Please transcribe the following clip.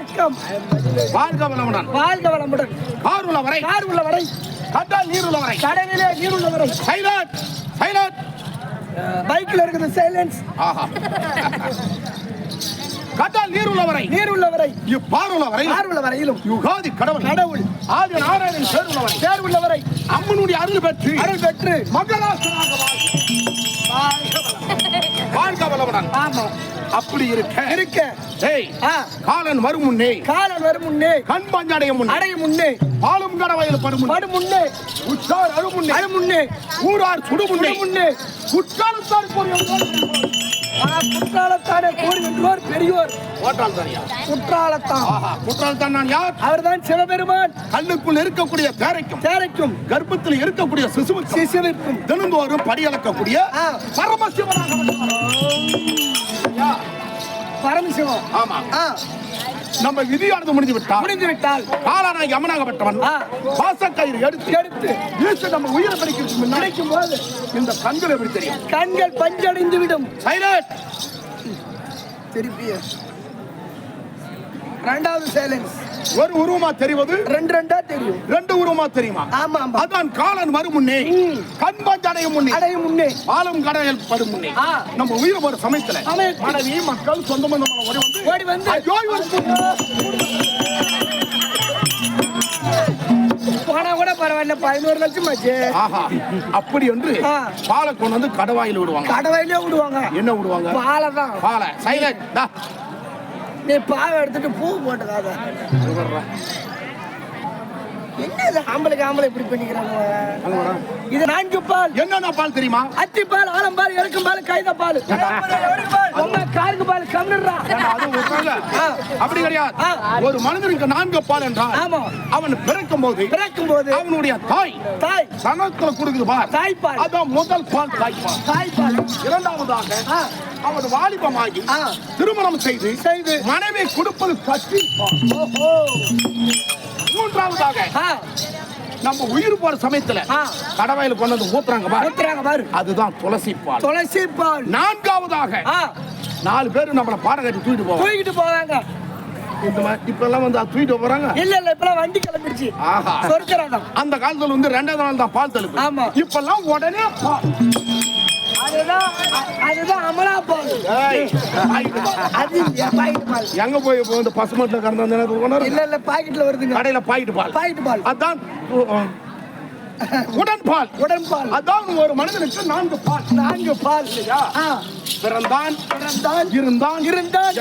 வணக்கம் வாழ்க வளமுடன் வாழ்க வளமுடன் காருள்ள வரை கார் உள்ள வரை கட்டால் நீர் உள்ள வரை கடலிலே நீர் உள்ள வரை சைலண்ட் சைலண்ட் பைக்ல இருக்குது சைலன்ஸ் ஆஹா. கட்டால் நீர் உள்ள வரை நீர் உள்ள வரை இப்பார் உள்ள வரை கார் உள்ள வரையிலும் யுகாதி கடவுள். கடவுள். ஆதி நாராயணன் பேர் உள்ள வரை தேர் உள்ள வரை அம்மனுடைய அருள் பெற்று. அருள் பெற்று. மகராசனாக வாழ்க வளமுடன். ஆமா. அப்படி இருக்க. இருக்க. ஏய் காலன் வரும் முன்னே. காலன் வரும் முன்னே. கண் பஞ்சடைய முன்னே. அடையும் முன்னே. பாலும் கடவையில் படும் முன்னே. படு முன்னே. உச்சார் அழு முன்னே. அழு முன்னே. ஊரார் சுடு முன்னே. முன்னே. குற்றாலத்தார் ஆ, குற்றாலத்தானே கூறி வென்றோர் பெரியோர் குற்றாலத்தான். குற்றாலத்தான் நான் யார்? அவர்தான் சிவபெருமான். கண்ணுக்குள் இருக்கக்கூடிய தேரைக்கும் தேரைக்கும். கர்ப்பத்தில் இருக்கக்கூடிய சிசுவுக்கும் சிசுவிற்கும். தினந்தோறும் படியளக்கக்கூடிய. பரமசிவனாக பரமசிவம். ஆமா. நம்ம விதியானது முடிஞ்சு விட்டால் முடிந்து விட்டால் காலானாய் யமனாகப்பட்டவன். பாசக்கயிறு எடுத்து எடுத்து. இயேசு நம்ம உயிரை படிக்கிறதுக்கு நினைக்கும் போது. இந்த கண்கள் எப்படி தெரியும்? கண்கள் பஞ்சடைந்து விடும் சைலண்ட் திருப்பிய ரெண்டாவது சைலன்ஸ் ஒரு உருவமா தெரிவது? ரெண்டு ரெண்டா தெரியும். ரெண்டு உருவமா தெரியுமா? ஆமா ஆமா. அதான் காலன் வரும் முன்னே. கண் பஞ்சடையும் முன்னே. அடையும் முன்னே. பாலம் கடையில் படும் முன்னே. நம்ம உயிர் ஒரு சமயத்துல. மனைவி மக்கள் சொந்த பந்தம் ஓடி வந்து ஓடி வந்து. பரவாயில்ல பதினோரு லட்சம் ஆச்சு. ஆஹா அப்படி என்று. பாலை கொண்டு வந்து கடவாயில் விடுவாங்க. கடவையிலே விடுவாங்க. என்ன விடுவாங்க? பாலை தான். பாலை. சைலண்ட் நீ பாவை எடுத்துட்டு பூ போட்டுக்காத. என்ன ஆம்பளைக்கு ஆம்பளை இப்படி பண்ணிக்கிறாங்க. இது நான்கு பால். என்னென்ன பால் தெரியுமா? அத்திப்பால் ஆலம்பால் இறக்கும் பால் கைத பால். உங்க காருக்கு பால் கம்மிடுறா. அப்படி கிடையாது. ஒரு மனிதனுக்கு நான்கு பால் என்றால் அவன் பிறக்கும் போது பிறக்கும் போது அவனுடைய தாய் தாய். சனத்துல கொடுக்குது பார் தாய்ப்பால். அதான் முதல் பால் தாய்ப்பால். தாய்ப்பால். இரண்டாவதாக ஆ, அவன் வாலிபமாகி. திருமணம் செய்து செய்து. மனைவி கொடுப்பது கட்டி மூன்றாவதாக நம்ம உயிர் போற சமயத்துல. கடவாயில கொண்டு வந்து ஊத்துறாங்க பாரு. ஊத்துறாங்க பாரு. அதுதான் துளசி பால். துளசி பால். நான்காவதாக நாலு பேர் நம்மள பாடம் கட்டி தூக்கிட்டு போவாங்க. தூக்கிட்டு போவாங்க. இந்த மாதிரி இப்ப எல்லாம் வந்து தூக்கிட்டு போறாங்க? இல்ல இல்ல இப்பெல்லாம் வண்டி கிளம்பிடுச்சு. ஆஹா. சொர்க்கராதம் அந்த காலத்துல வந்து ரெண்டாவது நாள் தான் பால் தழுப்பு ஆமா. இப்பெல்லாம் உடனே பால். அதுதான் அதுதான் அமலா பால். அது பாக்கெட் பால். எங்க போய் இப்போ இந்த பசுமட்டில் கறந்து வர? இல்ல இல்ல பாக்கெட்ல வருதுங்க. கடையில பாக்கெட்டு பால். பாக்கெட் பால். அதான் உ- உ- உடன் பால். உடன் பால். அதான் ஒரு மனிதனுக்கு நான்கு பால். நான்கு பால். இல்லையா? பிறந்தான் பிறந்தான் இருந்தான் இருந்தான்.